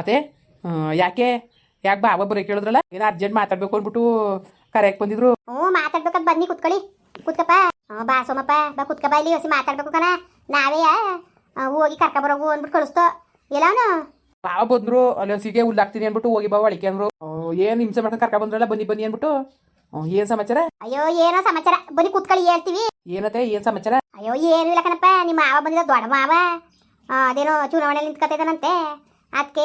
ಅದೇ ಯಾಕೆ? ಯಾಕೆ ಬಾಬ ಬರೀ ಕೇಳಿದ್ರಲ್ಲ? ಏನ ಅರ್ಜೆಂಟ್ ಮಾತಾಡ್ಬೇಕು ಅಂದ್ಬಿಟ್ಟು ಕರೆಯಕ್ಕೆ ಬಂದಿದ್ರು? ಹ್ಞೂ ಮಾತಾಡ್ಬೇಕಂತ ಬನ್ನಿ ಕುತ್ಕೊಳ್ಳಿ. ಕುತ್ಕಪ್ಪ. ಹ್ಞೂ ಬಾ ಸೋಮಪ್ಪ. ಬಾ ಕುತ್ಕ ಬಾ ಇಲ್ಲಿ ಹೊಸಿ ಮಾತಾಡ್ಬೇಕು ಕಣ. ನಾವೇ ಹೋಗಿ ಕರ್ಕ ಬರೋಗು ಅಂದ್ಬಿಟ್ಟು ಕಳಿಸ್ತೋ. ಎಲ್ಲಾನು ಬಾವ ಬಂದ್ರು. ಅಲ್ಲಿ ಹಸಿಗೆ ಹುಲ್ಲಾಕ್ತೀನಿ ಅಂದ್ಬಿಟ್ಟು ಹೋಗಿ ಬಾ ಒಳಿಕೆ ಅಂದ್ರು. ಏನು ಹಿಂಸೆ ಮಾಡ್ಕೊಂಡು ಕರ್ಕ ಬಂದ್ರಲ್ಲ? ಬನ್ನಿ ಬನ್ನಿ ಅಂದ್ಬಿಟ್ಟು. ಏನ್ ಸಮಾಚಾರ? ಅಯ್ಯೋ ಏನೋ ಸಮಾಚಾರ. ಬನ್ನಿ ಕುತ್ಕೊಳ್ಳಿ ಹೇಳ್ತೀವಿ. ಏನತ್ತೆ ಏನ್ ಸಮಾಚಾರ? ಅಯ್ಯೋ ಏನು ಇಲ್ಲ ಕಣಪ್ಪ. ನಿಮ್ಮ ಮಾವ ಬಂದಿದ್ದ ದೊಡ್ಡ ಮಾವ. ಅದೇನೋ ಚುನಾವಣೆಯಲ್ಲಿ ನಿಂತ್ಕೊತಿದ್ದಾನಂತೆ ಅದಕ್ಕೆ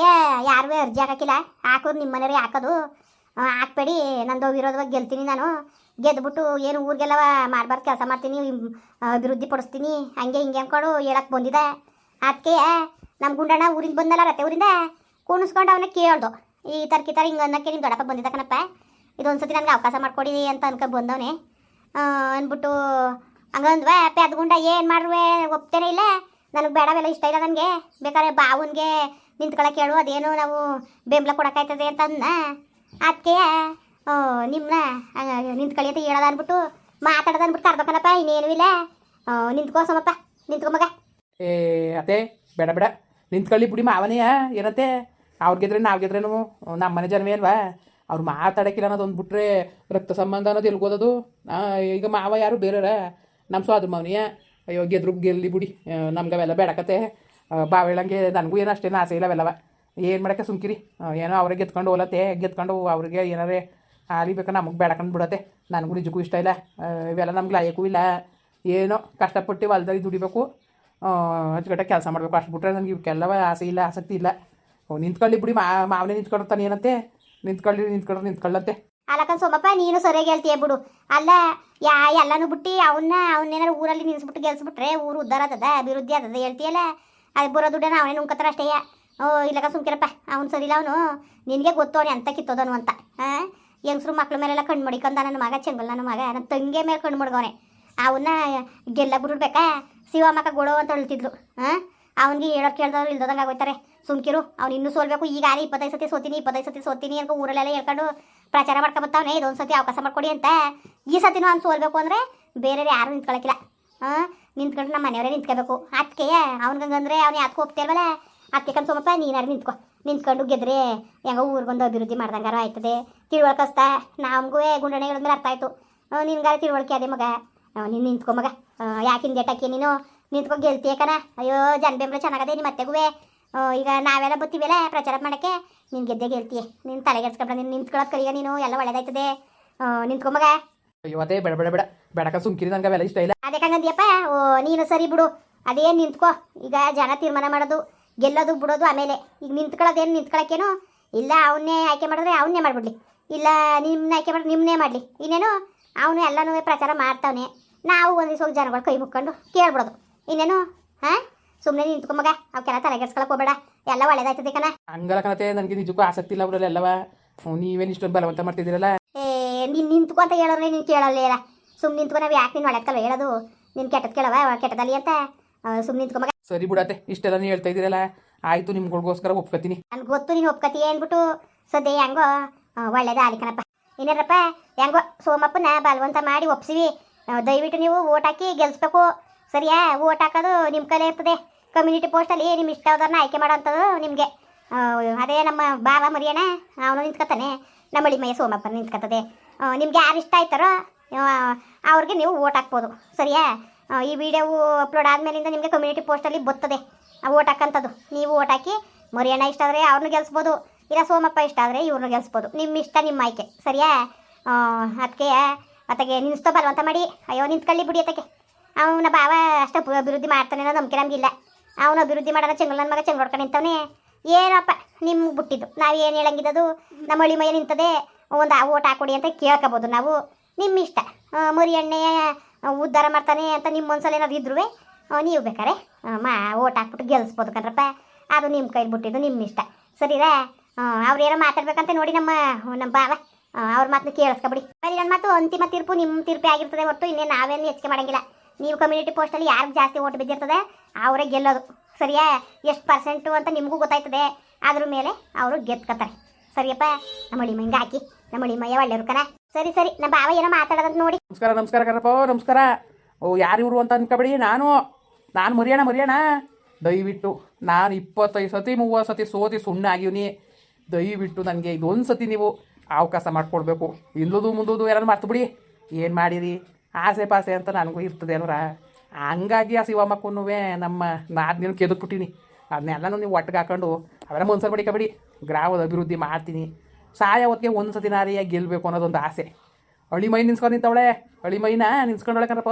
ಯಾರು ಅರ್ಜಿ ಹಾಕಿಲ್ಲ ಹಾಕೋರು ನಿಮ್ಮ ಮನೆಯವ್ರಿಗೆ ಹಾಕೋದು ಹಾಕ್ಬೇಡಿ. ನಂದು ವಿರೋಧವಾಗಿ ಗೆಲ್ತೀನಿ ನಾನು. ಗೆದ್ಬಿಟ್ಟು ಏನು ಊರಿಗೆಲ್ಲ ಮಾಡ್ಬಾರ್ದು ಕೆಲಸ ಮಾಡ್ತೀನಿ ಅಭಿವೃದ್ಧಿ ಪಡಿಸ್ತೀನಿ. ಹಂಗೆ ಹಿಂಗೆ ಅಂದ್ಕೊಂಡು ಹೇಳಕ್ಕೆ ಬಂದಿದೆ ಅದಕ್ಕೆ ನಮ್ಮ ಗುಂಡಣ್ಣ ಊರಿಂದ ಬಂದಲ್ಲ ರತ್ತೆ ಊರಿಂದ ಕುಣಿಸ್ಕೊಂಡು ಅವನ್ನ ಕೇಳ್ದು. ಈ ಥರ ತರ ಹಿಂಗೆ ಅನ್ನಕ್ಕೆ ನಿಮ್ಮ ದೊಡ್ಡಪ್ಪ ಬಂದಿದ್ದ ಕಣಪ್ಪ. ಇದೊಂದ್ಸತಿ ನನಗೆ ಅವಕಾಶ ಮಾಡ್ಕೊಡಿ ಅಂತ ಅನ್ಕೊಂಡು ಬಂದವನೇ. ಅಂದ್ಬಿಟ್ಟು ಹಂಗಂದ್ವ ಪೆದ್ಗುಂಡ ಏನು ಮಾಡ್ರುವೆ ಒಪ್ತೇನೆ ಇಲ್ಲ. ನನಗೆ ಬೇಡವೆಲ್ಲ ಇಷ್ಟ ಇಲ್ಲ ನನಗೆ. ಬೇಕಾದ್ರೆ ಬಾವನ್ಗೆ ನಿಂತ್ಕೊಳಕ್ಕೆ ಹೇಳು, ಅದೇನು ನಾವು ಬೆಂಬಲ ಕೊಡೋಕ್ಕಾಯ್ತದೆ ಅಂತ ಅಂದ ಅದಕ್ಕೆ ನಿಮ್ಮನ್ನ ನಿಂತ್ಕೊಳ್ಳಿ ಅಂತ ಹೇಳೋದು ಅಂದ್ಬಿಟ್ಟು ಮಾತಾಡೋದು ಅಂದ್ಬಿಟ್ಟು ಕರ್ಬೇಕನಪ್ಪ ಇನ್ನೇನು ಇಲ್ಲ. ನಿಂತ್ಕೋ ಸಮಪ್ಪ, ನಿಂತ್ಕೊ ಮಗ. ಏ, ಅತ್ತೆ, ಬೇಡ ಬೇಡ. ನಿಂತ್ಕೊಳ್ಳಿ ಬಿಡಿ ಮಾವನೇ ಏನತ್ತೆ? ಅವ್ರಿಗೆ ಗೆದ್ರೆ ನಾವು ಗೆದ್ರೇನು? ನಮ್ಮ ಮನೆ ಜನವೇ ಅಲ್ವಾ? ಅವ್ರು ಮಾತಾಡೋಕ್ಕಿಲ್ಲ ಅನ್ನೋದು ಒಂದು ಬಿಟ್ರೆ ರಕ್ತ ಸಂಬಂಧ ಅನ್ನೋದು ಎಲ್ಗೋದದು? ಈಗ ಮಾವ ಯಾರು ಬೇರೆಯವ್ರ? ನಮ್ಮ ಸ್ವಾದ್ರ ಮಾವನಿಯ? ಅಯ್ಯೋ, ಗೆದ್ರು ಗೆಲ್ಲಿ ಬಿಡಿ. ನಮ್ಗೆ ಅವೆಲ್ಲ ಬೇಡಕತ್ತೆ ಬಾವೇಳಂಗೆ ನನಗೂ ಏನು ಅಷ್ಟೇನು ಆಸೆ ಇಲ್ಲ ಅವೆಲ್ಲವ. ಏನು ಮಾಡೋಕೆ ಸುಮ್ಕಿರಿ. ಏನೋ ಅವ್ರಿಗೆ ಗೆದ್ಕೊಂಡು ಹೋಲತ್ತೆ, ಗೆದ್ಕೊಂಡು ಅವ್ರಿಗೆ ಏನಾರೇ ಆಲಿ ಬೇಕಾ ನಮಗೆ ಬೇಡಕೊಂಡು ಬಿಡತ್ತೆ. ನನಗೂ ನಿಜಕ್ಕೂ ಇಷ್ಟ ಇಲ್ಲ. ಇವೆಲ್ಲ ನಮ್ಗೆ ಲಾಯಕ್ಕೂ ಇಲ್ಲ. ಏನೋ ಕಷ್ಟಪಟ್ಟು ಹೊಲ್ದಲ್ಲಿ ದುಡಿಬೇಕು. ಅಚ್ಚುಕಟ್ಟಾಗಿ ಕೆಲಸ ಮಾಡಬೇಕು. ಅಷ್ಟು ಬಿಟ್ರೆ ನನಗೆ ಇವಕ್ಕೆಲ್ಲವ ಆಸೆ ಇಲ್ಲ, ಆಸಕ್ತಿ ಇಲ್ಲ. ನಿಂತ್ಕೊಳ್ಳಿ ಬಿಡಿ. ಮಾ, ಮಾವನೇ ನಿಂತ್ಕೊಂಡಿರ್ತಾನೆ ಏನಂತೆ? ನಿಂತ್ಕೊಳ್ಳಿ ನಿಂತ್ಕೊಂಡ್ರೆ ನಿಂತ್ಕೊಳ್ಳತ್ತೆ ಅಲ್ಲಕ್ಕ ಸೋಮಪ್ಪ, ನೀನು ಸರಿಯಾಗಿ ಹೇಳ್ತೀಯ ಬಿಡು. ಅಲ್ಲ, ಯಾ, ಎಲ್ಲನೂ ಬಿಟ್ಟು ಅವನ್ನ, ಅವನ್ನೇನಾರು ಊರಲ್ಲಿ ನಿಲ್ಲಿಸ್ಬಿಟ್ಟು ಗೆಲ್ಸ್ಬಿಟ್ರೆ ಊರು ಉದ್ದಾರ ಆತದ ಅಭಿವೃದ್ಧಿ ಆತದ ಹೇಳ್ತೀಯಲ್ಲ? ಅದು ಬರೋ ದುಡ್ಡನ್ನ ಅವನೇ ನುಂಕತ್ತಾರ ಅಷ್ಟೇ. ಓ ಇಲ್ಲಕ ಸುಮ್ಕಿರಪ್ಪ, ಅವ್ನು ಸರಿ ಇಲ್ಲ ಅವನು. ನಿನಗೆ ಗೊತ್ತು ಅವ್ನು ಎಂತ ಕಿತ್ತೋದನು ಅಂತ. ಹಾಂ ಹೆಂಗಸ್ರು ಮಕ್ಳ ಮೇಲೆಲ್ಲ ಕಣ್ಣು ಮಡಿಕೊಂಡ ನನ್ನ ಮಗ, ಚೆಂಗಲ್ ನನ್ನ ಮಗ, ನನ್ನ ತಂಗಿ ಮೇಲೆ ಕಣ್ಣು ಮಡ್ಗವನೆ. ಅವನ್ನ ಗೆಲ್ಲ ಬಿಡ್ಬೇಕಾ ಶಿವಮಕ್ಕ ಗೊಡೋ ಅಂತ ಹೇಳ್ತಿದ್ರು. ಹಾಂ ಅವ್ನಿಗೆ ಹೇಳೋಕೆ ಕೇಳ್ದವ್ರು ಇಲ್ದಂಗೆ ಆಗೋಯ್ತಾರೆ. ಸುಮ್ಕಿರು, ಅವ್ನು ಇನ್ನೂ ಸೋಲ್ಬೇಕು. ಈಗ ಆರಿ ಇಪ್ಪತ್ತೈದು ಸತಿ ಸೋತೀನಿ, ಇಪ್ಪತ್ತೈದು ಸತಿ ಸೋತೀನಿ ಅಂತ ಊರಲ್ಲೆಲ್ಲ ಹೇಳ್ಕೊಂಡು ಪ್ರಚಾರ ಮಾಡ್ಕೊಬತ್ತವನೇ. ಇದೊಂದು ಸತಿ ಅವಕಾಶ ಮಾಡ್ಕೊಡಿ ಅಂತ ಈ ಸತಿನೂ ಅವ್ನು ಸೋಲ್ಬೇಕು ಅಂದರೆ ಬೇರೆ ಯಾರು ನಿಂತ್ಕೊಳ್ಳೋಕ್ಕಿಲ್ಲ ಹಾಂ ನಿಂತ್ಕೊಂಡು ನಮ್ಮ ಮನೆಯವರೇ ನಿಂತ್ಕೋಬೇಕು. ಅದಕ್ಕೆ ಅವ್ನಿಗಂಗಂದ್ರೆ ಅವ್ನು ಯಾಕೆ ಹೋಗ್ತೇವಲ್ಲ ಅದಕ್ಕೆ ಕಣ್ ಸೋಮಪ್ಪ ನೀನಾರು ನಿಂತ್ಕೊ. ನಿಂತ್ಕೊಂಡು ಗೆದ್ರೆ ಹೆಂಗೋ ಊರಿಗೊಂದು ಅಭಿವೃದ್ಧಿ ಮಾಡ್ದಂಗಾರ ಆಯ್ತದೆ. ತಿಳುವಳ್ಕಸ್ತಾ ನಮಗೂ ಗುಂಡಣೆ ಹೇಳಿದ್ಮೇಲೆ ಅರ್ಥ ಆಯ್ತು. ನಿನ್ಗಾರ ತಿಳುವಳಿಕೆ ಅದೇ ಮಗ. ನೀನು ನಿಂತ್ಕೊ ಮಗ. ಯಾಕೆ ಹಿಂದೇಟಾಕಿ ನೀನು? ನಿಂತ್ಕೊ ಗೆಲ್ತೀಯ ಕಣ. ಅಯ್ಯೋ ಜನ ಬೆಂಬಲ ಚೆನ್ನಾಗದೆ ನಿಮ್ಮ ಅತ್ತೆಗೂ ಈಗ ನಾವೆಲ್ಲ ಬತ್ತೀವಲ್ಲ ಪ್ರಚಾರ ಮಾಡೋಕ್ಕೆ? ನಿನ್ ಗೆದ್ದೆ ಗೆಲ್ತೀಯ ನಿನ್ ತಲೆಗೆಡ್ಸ್ಕೊಂಡ ನೀನು ನಿಂತ್ಕೊಳ್ಳೋದು ಕಲಿಯ ನೀನು. ಎಲ್ಲ ಒಳ್ಳೇದಾಯ್ತದೆ. ಆ, ನಿಂತ್ಕೊ ಮಗ. ಅಯ್ಯೋ ಅದೇ ಬೇಡ ಬೇಡ ಬೇಡ. ಬೇಡಕ ಸುಮ್ಕಿರಿ ನನಗೆ ಅವೆಲ್ಲ ಇಷ್ಟ ಇಲ್ಲ. ಅದಕ್ಕಂಗಂದಿಯಪ್ಪ ಓ ನೀನು ಸರಿ ಬಿಡು. ಅದೇನು ನಿಂತ್ಕೋ. ಈಗ ಜನ ತೀರ್ಮಾನ ಮಾಡೋದು ಗೆಲ್ಲೋದು ಬಿಡೋದು ಆಮೇಲೆ. ಈಗ ನಿಂತ್ಕೊಳ್ಳೋದೇನು ನಿಂತ್ಕೊಳ್ಳೋಕ್ಕೇನು ಇಲ್ಲ ಅವನ್ನೇ ಆಯ್ಕೆ ಮಾಡಿದ್ರೆ ಅವನ್ನೇ ಮಾಡಿಬಿಡ್ಲಿ. ಇಲ್ಲ ನಿಮ್ಮನ್ನ ಆಯ್ಕೆ ಮಾಡಿ ನಿಮ್ಮನ್ನೇ ಮಾಡಲಿ. ಇನ್ನೇನು? ಅವನು ಎಲ್ಲನೂ ಪ್ರಚಾರ ಮಾಡ್ತಾವನೆ. ನಾವು ಒಂದು ಸ್ವಲ್ಪ ಜನಗಳು ಕೈ ಮುಕ್ಕೊಂಡು ಕೇಳ್ಬಿಡೋದು. ಇನ್ನೇನು? ಹಾಂ? ಸುಮ್ಮನೆ ನಿಂತ್ಕೊ ಮಗ. ಅವಕ್ಕೆಲ್ಲ ತಲೆಗೆಡ್ಸ್ಕೊಳಕ್ಕೆ ಹೋಗ್ಬೇಡ. ಎಲ್ಲ ಒಳ್ಳೇದಾಯ್ತದೆ ಕಣ. ಹಂಗಲ್ಲ ಕಣತೆ ನನಗೆ ನಿಜಕ್ಕೂ ಆಸಕ್ತಿ ಇಲ್ಲ ಬಿಡಲ್ಲ ಎಲ್ಲವ. ನೀವೇನು ಇಷ್ಟೊಂದು ಬಲವಂತ ಮಾಡ್ತಿದ್ದೀರಲ್ಲ? ಏ ನೀನು ನಿಂತ್ಕೊಂತ ಹೇಳೋರೇ ಹೇಳೋದ್ರೆ ನೀನು ಕೇಳಲ್ಲೇ ಸುಮ್ಮನೆ ನಿಂತ್ಕೊ ನಾವು ಯಾಕೆ ನೀನು ಒಳ್ಳೆದಲ್ಲ ಹೇಳೋದು ನಿನ್ನ ಕೆಟ್ಟದ ಕೇಳವ ಕೆಟ್ಟದಲ್ಲಿ ಅಂತ. ಸುಮ್ಮನೆ ನಿಂತ್ಕೊಂಬ ಸರಿ ಬಿಡತ್ತೆ ಇಷ್ಟೆಲ್ಲ ನೀ ಹೇಳ್ತಾ ಇದ್ದೀರಲ್ಲ ಆಯಿತು ನಿಮ್ಗಳಿಗೋಸ್ಕರ ಒಪ್ಕೊತೀನಿ. ನನ್ಗೆ ಗೊತ್ತು ನೀನು ಒಪ್ಕತಿ ಅಂದ್ಬಿಟ್ಟು ಸದ್ಯ ಹೆಂಗೋ ಒಳ್ಳೇದೇ ಒಳ್ಳೇದು ಆಲಿ ಕಣಪ್ಪ. ಇನ್ನೇನಪ್ಪ ಹೆಂಗೋ ಸೋಮಪ್ಪನ ಬಲವಂತ ಮಾಡಿ ಒಪ್ಸಿವಿ. ದಯವಿಟ್ಟು ನೀವು ಓಟ್ ಹಾಕಿ ಗೆಲ್ಸ್ಬೇಕು. ಸರಿಯಾ? ಓಟ್ ಹಾಕೋದು ನಿಮ್ಮ ಕಲೆ ಇರ್ತದೆ. ಕಮ್ಯುನಿಟಿ ಪೋಸ್ಟಲ್ಲಿ ನಿಮ್ಮ ಇಷ್ಟವಾದವ್ರನ್ನ ಆಯ್ಕೆ ಮಾಡೋವಂಥದ್ದು ನಿಮಗೆ. ಅದೇ ನಮ್ಮ ಬಾಬಾ ಮರಿಯಣ್ಣ ಅವನು ನಿಂತ್ಕೊತಾನೆ. ನಮ್ಮ ಮೈ ಸೋಮಪ್ಪ ನಿಂತ್ಕೊತದೆ. ನಿಮ್ಗೆ ಯಾರು ಇಷ್ಟ ಆಯ್ತಾರೋ ಅವ್ರಿಗೆ ನೀವು ಓಟ್ ಹಾಕ್ಬೋದು. ಸರಿಯಾ? ಈ ವಿಡಿಯೋ ಅಪ್ಲೋಡ್ ಆದಮೇಲಿಂದ ನಿಮಗೆ ಕಮ್ಯುನಿಟಿ ಪೋಸ್ಟಲ್ಲಿ ಬರ್ತದೆ. ಓಟ್ ಹಾಕಂಥದ್ದು ನೀವು ಓಟ್ ಹಾಕಿ, ಮರಿಯಣ್ಣ ಇಷ್ಟ ಆದರೆ ಅವ್ರನ್ನ ಗೆಲ್ಸ್ಬೋದು. ಇಲ್ಲ ಸೋಮಪ್ಪ ಇಷ್ಟ ಆದರೆ ಇವ್ರನ್ನ ಗೆಲ್ಸ್ಬೋದು. ನಿಮ್ಮ ಇಷ್ಟ, ನಿಮ್ಮ ಆಯ್ಕೆ. ಸರಿಯಾ? ಅದಕ್ಕೆ ಅತ್ತಗೆ ನಿನ್ಸ್ತೋ ಬಲವಂತ ಮಾಡಿ. ಅಯ್ಯೋ, ನಿಂತ್ಕೊಳ್ಳಿ ಬಿಡಿ ಅತ್ತಗೆ ಅವನ ಭಾವ ಅಷ್ಟು ಅಭಿ- ಅಭಿವೃದ್ಧಿ ಮಾಡ್ತಾನೆ ಅನ್ನೋ ನಂಬಿಕೆ ನಮಗಿಲ್ಲ. ಅವನು ಅಭಿವೃದ್ಧಿ ಮಾಡೋಣ ಚೆಂಗಲ್ ನನ್ನ ಮಗ ಚಂಗ್ ನೋಡ್ಕೊಂಡು ನಿಂತವನೇ. ಏನಪ್ಪ, ನಿಮ್ಗೆ ಬಿಟ್ಟಿದ್ದು. ನಾವು ಏನು ಹೇಳಂಗಿದ್ದದು? ನಮ್ಮ ಹಳ್ಳಿ ಮೈ ನಿಂತದೆ. ಒಂದು ಆ ಓಟ್ ಹಾಕೊಡಿ ಅಂತ ಕೇಳ್ಕೊಬೋದು ನಾವು. ನಿಮ್ಮ ಇಷ್ಟ ಮರಿ ಎಣ್ಣೆ ಉದ್ಧಾರ ಮಾಡ್ತಾನೆ ಅಂತ ನಿಮ್ಮ ಮನ್ಸಲ್ಲಿ ಏನಾದ್ರು ಇದ್ರೂ ನೀವು ಬೇಕಾರೆ ಮಾ, ಓಟ್ ಹಾಕ್ಬಿಟ್ಟು ಗೆಲ್ಸ್ಬೋದು ಕಣ್ರಪ್ಪ. ಅದು ನಿಮ್ಮ ಕೈಲಿ ಬಿಟ್ಟಿದ್ದು ನಿಮ್ಮ ಇಷ್ಟ ಸರಿರಾ ಅವ್ರು ಏನೋ ಮಾತಾಡ್ಬೇಕಂತ ನೋಡಿ ನಮ್ಮ ನಮ್ಮ ಬಾವ ಅವ್ರ ಮಾತನ್ನ ಕೇಳಿಸ್ಕೊಬಿಡಿ. ಬರೀ ನನ್ನ ಮಾತು ಅಂತಿಮ ತೀರ್ಪು ನಿಮ್ಮ ತೀರ್ಪೇ ಆಗಿರ್ತದೆ ಹೊರತು ಇನ್ನೇನು ನಾವೇನು ಹೆಚ್ಚಿಗೆ ಮಾಡೋಂಗಿಲ್ಲ. ನೀವು ಕಮ್ಯುನಿಟಿ ಪೋಸ್ಟಲ್ಲಿ ಯಾರಿಗೆ ಜಾಸ್ತಿ ಓಟ್ ಬಿದ್ದಿರ್ತದೆ, ಅವರೇ ಗೆಲ್ಲೋದು. ಸರಿಯಾ? ಎಷ್ಟು ಪರ್ಸೆಂಟು ಅಂತ ನಿಮಗೂ ಗೊತ್ತಾಯ್ತದೆ. ಅದ್ರ ಮೇಲೆ ಅವರು ಗೆದ್ಕೋತಾರೆ ಸರಿಯಪ್ಪ? ನಮ್ಮ ಅಳಿಮ ಹಿಂಗೆ ಹಾಕಿ, ನಮ್ಮ ಅಳಿಮಯ್ಯ ಒಳ್ಳೆಯವ್ರು ಒಳ್ಳೆ ಕಣ. ಸರಿ ಸರಿ. ನಮ್ಮ ಬಾವ ಏನೋ ಮಾತಾಡೋದಂತ ನೋಡಿ. ನಮಸ್ಕಾರ ನಮಸ್ಕಾರ ಕರಪ್ಪ. ನಮಸ್ಕಾರ. ಓ, ಯಾರು ಇವರು ಅಂತ ಅನ್ಕೊಬೇಡಿ. ನಾನು ನಾನು ಮರಿಯೋಣ ಮರಿಯೋಣ. ದಯವಿಟ್ಟು ನಾನು ಇಪ್ಪತ್ತೈದು ಸತಿ ಮೂವತ್ತು ಸತಿ ಸೋತಿ ಸುಣ್ಣ ಆಗಿವ್ನಿ. ದಯವಿಟ್ಟು ನನಗೆ ಇದೊಂದು ಸತಿ ನೀವು ಅವಕಾಶ ಮಾಡಿಕೊಡ್ಬೇಕು. ಹಿಂದುದು ಮುಂದುದು ಯಾರು ಮರ್ತುಬಿಡಿ. ಏನು ಮಾಡಿರಿ? ಆಸೆ ಪಾಸೆ ಅಂತ ನನಗೂ ಇರ್ತದೆ ಅಲ್ವರ. ಹಂಗಾಗಿ ಆ ಶಿವಮ್ಮಕ್ಕೂ ನಮ್ಮ ನಾದಿನ ಕೆದಕ್ಬಿಟ್ಟಿನಿ. ಅದನ್ನೆಲ್ಲನೂ ನೀವು ಒಟ್ಟಿಗೆ ಹಾಕೊಂಡು ಅವೆಲ್ಲ ಮನ್ಸಲ್ಲಿ ಬಡಿಕಬೇಡಿ. ಗ್ರಾಮದ ಅಭಿವೃದ್ಧಿ ಮಾಡ್ತೀನಿ. ಸಾಯ ಹೊತ್ತಿಗೆ ಒಂದು ಸತಿ ನಾರಿಯಾಗಿ ಗೆಲ್ಲಬೇಕು ಅನ್ನೋದೊಂದು ಆಸೆ. ಹಳಿ ಮೈ ನಿನ್ಸ್ಕೊಂಡು ನಿಂತವಳೆ, ಹಳಿ ಮೈನ ನಿನ್ಸ್ಕೊಂಡವಳೆ ಕಣಪ್ಪ.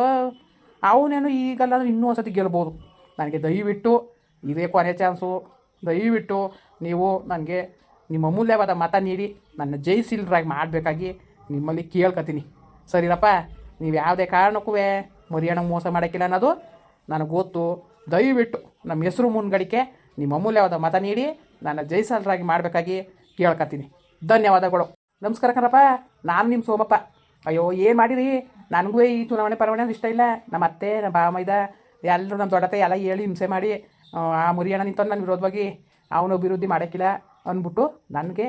ಅವನೇನು ಈಗಲ್ಲ ಅಂದ್ರೆ ಇನ್ನೂ ಒಂದು ಸತಿ ಗೆಲ್ಬೋದು. ನನಗೆ ದಯವಿಟ್ಟು, ಇದೇ ಕೊನೆ ಚಾನ್ಸು. ದಯವಿಟ್ಟು ನೀವು ನನಗೆ ನಿಮ್ಮ ಅಮೂಲ್ಯವಾದ ಮತ ನೀಡಿ, ನನ್ನ ಜೈಸಿಲ್ರಾಗಿ ಮಾಡಬೇಕಾಗಿ ನಿಮ್ಮಲ್ಲಿ ಕೇಳ್ಕೊತೀನಿ. ಸರಿರಪ್ಪ ನೀವು ಯಾವುದೇ ಕಾರಣಕ್ಕೂ ಮರಿಯಣ್ಣ ಮೋಸ ಮಾಡೋಕ್ಕಿಲ್ಲ ಅನ್ನೋದು ನನಗೆ ಗೊತ್ತು. ದಯವಿಟ್ಟು ನಮ್ಮ ಹೆಸರು ಮುನ್ಗಡಿಕೆ, ನಿಮ್ಮ ಅಮೂಲ್ಯವಾದ ಮತ ನೀಡಿ, ನನ್ನ ಜೈಸಲ್ರಾಗಿ ಮಾಡಬೇಕಾಗಿ ಕೇಳ್ಕೊತೀನಿ. ಧನ್ಯವಾದಗಳು ನಮಸ್ಕಾರ ಕಣಪ್ಪ. ನಾನು ನಿಮ್ಮ ಸೋಮಪ್ಪ. ಅಯ್ಯೋ ಏನು ಮಾಡಿರಿ? ನನಗೂ ಈ ಚುನಾವಣೆ ಪರವಾಣೆ ಇಷ್ಟ ಇಲ್ಲ. ನಮ್ಮ ಅತ್ತೆ ನಮ್ಮ ಬಾ ಮೈದ ಎಲ್ಲರೂ ನಮ್ಮ ದೊಡ್ಡತೆ ಎಲ್ಲ ಹೇಳಿ ಹಿಂಸೆ ಮಾಡಿ ಆ, ಮುರಿಯಣ್ಣ ನಿಂತಂದು ನನ್ನ ವಿರೋಧವಾಗಿ. ಅವನು ಅಭಿವೃದ್ಧಿ ಮಾಡೋಕ್ಕಿಲ್ಲ ಅಂದ್ಬಿಟ್ಟು ನನಗೆ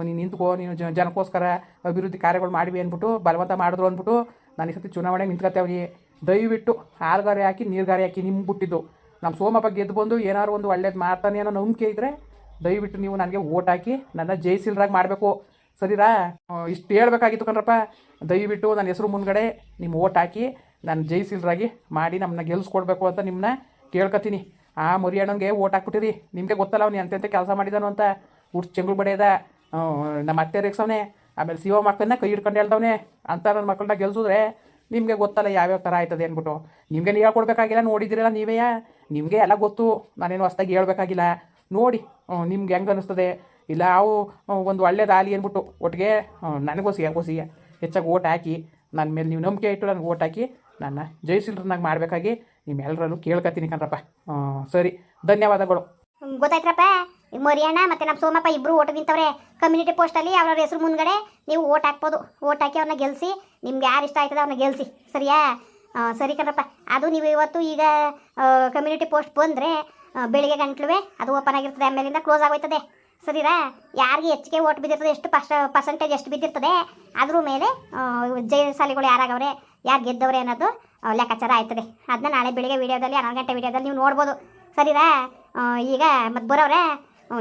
ನೀನು ನಿಂತ್ಕೋ ನೀನು ಜನಕ್ಕೋಸ್ಕರ ಅಭಿವೃದ್ಧಿ ಕಾರ್ಯಗಳು ಮಾಡಿವಿ ಅಂದ್ಬಿಟ್ಟು ಬಲವಂತ ಮಾಡಿದ್ರು ಅಂದ್ಬಿಟ್ಟು ನಾನು ಈ ಸತಿ ಚುನಾವಣೆ ನಿಂತ್ಕೊತೇವ್ರಿ ದಯವಿಟ್ಟು ಆಲ್ಗಾರೆ ಹಾಕಿ ನೀರ್ಗಾರೆ ಹಾಕಿ ನಿಮ್ಗೆ ಬಿಟ್ಟಿದ್ದು ನಮ್ಮ ಸೋಮಪ್ಪ ಗೆದ್ದು ಬಂದು ಏನಾದ್ರು ಒಂದು ಒಳ್ಳೇದು ಮಾಡ್ತಾನೆ ಅನ್ನೋ ನಂಬಿಕೆ ಇದ್ದರೆ ದಯವಿಟ್ಟು ನೀವು ನನಗೆ ಓಟ್ ಹಾಕಿ ನನ್ನ ಜೈಸಿಲ್ರಾಗಿ ಮಾಡಬೇಕು. ಸರಿರಾ ಇಷ್ಟು ಹೇಳ್ಬೇಕಾಗಿತ್ತು ಕಣ್ರಪ್ಪ. ದಯವಿಟ್ಟು ನನ್ನ ಹೆಸರು ಮುಂದ್ಗಡೆ ನಿಮ್ಮ ಓಟ್ ಹಾಕಿ ನಾನು ಜೈಸಿಲ್ರಾಗಿ ಮಾಡಿ ನಮ್ಮನ್ನ ಗೆಲ್ಸ್ಕೊಡ್ಬೇಕು ಅಂತ ನಿಮ್ಮನ್ನ ಕೇಳ್ಕೊತೀನಿ ಆ ಮರಿಯಣ್ಣನಿಗೆ ಓಟ್ ಹಾಕ್ಬಿಟ್ಟಿರಿ. ನಿಮಗೆ ಗೊತ್ತಲ್ಲ ಅವ್ನು ಎಂತೆಂಥ ಕೆಲಸ ಮಾಡಿದಾನು ಅಂತ. ಹುಟ್ಟು ಚೆಂಗಳು ಬಡಿಯದ ನಮ್ಮ ಅತ್ತೆ ರೇಕ್ಸವನೆ ಆಮೇಲೆ ಸಿಒ ಮಕ್ಕಳನ್ನ ಕೈ ಹಿಡ್ಕೊಂಡು ಹೇಳ್ದವನೆ. ಅಂತ ನನ್ನ ಮಕ್ಕಳನ್ನ ಗೆಲ್ಸಿದ್ರೆ ನಿಮಗೆ ಗೊತ್ತಲ್ಲ ಯಾವ್ಯಾವ ಥರ ಆಯ್ತದೆ ಅಂದ್ಬಿಟ್ಟು ನಿಮಗೆ ಹೇಳ್ಕೊಡ್ಬೇಕಾಗಿಲ್ಲ ನೋಡಿದಿರಲ್ಲ ನೀವೇ. ನಿಮಗೆ ಎಲ್ಲ ಗೊತ್ತು. ನಾನೇನು ಹೊಸ್ದಾಗಿ ಹೇಳ್ಬೇಕಾಗಿಲ್ಲ. ನೋಡಿ ನಿಮ್ಗೆ ಹೆಂಗೆ ಅನ್ನಿಸ್ತದೆ ಇಲ್ಲ, ಅವು ಒಂದು ಒಳ್ಳೇದಾಗಲಿ ಅಂದ್ಬಿಟ್ಟು ಒಟ್ಟಿಗೆ ನನಗೋಸಿ ಯಾಕೋಸಿ ಹೆಚ್ಚಾಗಿ ಓಟ್ ಹಾಕಿ ನನ್ನ ಮೇಲೆ ನೀವು ನಂಬಿಕೆ ಇಟ್ಟು ನನಗೆ ಓಟ್ ಹಾಕಿ, ನನ್ನ ಜಯಶೀಲರನ್ನಾಗಿ ಮಾಡಬೇಕಾಗಿ ನಿಮ್ಮೆಲ್ಲರಲ್ಲೂ ಕೇಳ್ಕೊತೀನಿ ಕಣ್ರಪ್ಪ. ಸರಿ, ಧನ್ಯವಾದಗಳು. ಗೊತ್ತಾಯ್ತ್ರಪ್ಪ. ಈಗ ಮರಿಯಣ್ಣ ಮತ್ತೆ ನಮ್ಮ ಸೋಮಪ್ಪ ಇಬ್ಬರು ಓಟ್ ನಿಂತವ್ರೆ. ಕಮ್ಯುನಿಟಿ ಪೋಸ್ಟಲ್ಲಿ ಅವ್ರ ಹೆಸರು ಮುಂದ್ಗಡೆ ನೀವು ಓಟ್ ಹಾಕ್ಬೋದು. ಓಟ್ ಹಾಕಿ ಅವ್ರನ್ನ ಗೆಲ್ಸಿ, ನಿಮ್ಗೆ ಯಾರು ಇಷ್ಟ ಆಯ್ತದೆ ಅವ್ರನ್ನ ಗೆಲ್ಸಿ. ಸರಿಯಾ? ಸರಿ ಕಣ್ರಪ್ಪ. ಅದು ನೀವು ಇವತ್ತು ಈಗ ಕಮ್ಯುನಿಟಿ ಪೋಸ್ಟ್ ಬಂದರೆ ಬೆಳಿಗ್ಗೆ ಗಂಟ್ಲುವೆ ಅದು ಓಪನ್ ಆಗಿರ್ತದೆ, ಆಮೇಲಿಂದ ಕ್ಲೋಸ್ ಆಗೋಯ್ತದೆ. ಸರಿರಾ ಯಾರಿಗೆ ಹೆಚ್ಚಿಗೆ ಓಟ್ ಬಿದ್ದಿರ್ತದೆ, ಎಷ್ಟು ಪರ್ಸ ಪರ್ಸೆಂಟೇಜ್ ಎಷ್ಟು ಬಿದ್ದಿರ್ತದೆ, ಅದ್ರ ಮೇಲೆ ಜಯಶಾಲಿಗಳು ಯಾರಾಗವ್ರೆ, ಯಾರು ಗೆದ್ದವ್ರೆ ಅನ್ನೋದು ಲೆಕ್ಕಾಚಾರ ಆಯ್ತದೆ. ಅದನ್ನ ನಾಳೆ ಬೆಳಿಗ್ಗೆ ವೀಡಿಯೋದಲ್ಲಿ, ಹನ್ನೊಂದು ಗಂಟೆ ವೀಡಿಯೋದಲ್ಲಿ ನೀವು ನೋಡ್ಬೋದು. ಸರಿರಾ ಈಗ ಮತ್ತೆ ಬರೋವ್ರೆ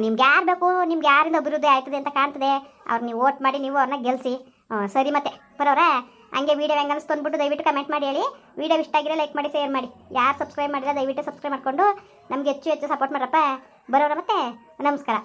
ನಿಮ್ಗೆ ಯಾರು ಬೇಕು, ನಿಮ್ಗೆ ಯಾರಿಂದ ಅಭಿವೃದ್ಧಿ ಆಯ್ತದೆ ಅಂತ ಕಾಣ್ತದೆ. ಅವ್ರು ನೀವು ಓಟ್ ಮಾಡಿ ನೀವು ಅವ್ರನ್ನ ಗೆಲ್ಲಿಸಿ ಸರಿ ಮತ್ತೆ. ಬರೋವ್ರೆ ಹಂಗೆ ವಿಡಿಯೋ ಹೆಂಗೆ ಅಂದ್ಬಿಟ್ಟು ದಯವಿಟ್ಟು ಕಮೆಂಟ್ ಮಾಡಿ ಹೇಳಿ. ವೀಡಿಯೋ ಇಷ್ಟ ಆಗಿರೋ ಲೈಕ್ ಮಾಡಿ ಶೇರ್ ಮಾಡಿ. ಯಾರು ಸಬ್ಸ್ಕ್ರೈಬ್ ಮಾಡಿಲ್ಲ, ದಯವಿಟ್ಟು ಸಬ್ಸ್ಕ್ರೈಬ್ ಮಾಡಿಕೊಂಡು ನಮಗೆ ಹೆಚ್ಚು ಹೆಚ್ಚು ಸಪೋರ್ಟ್ ಮಾಡ್ರಪ್ಪ. ಬರೋರ ಮತ್ತೆ, ನಮಸ್ಕಾರ.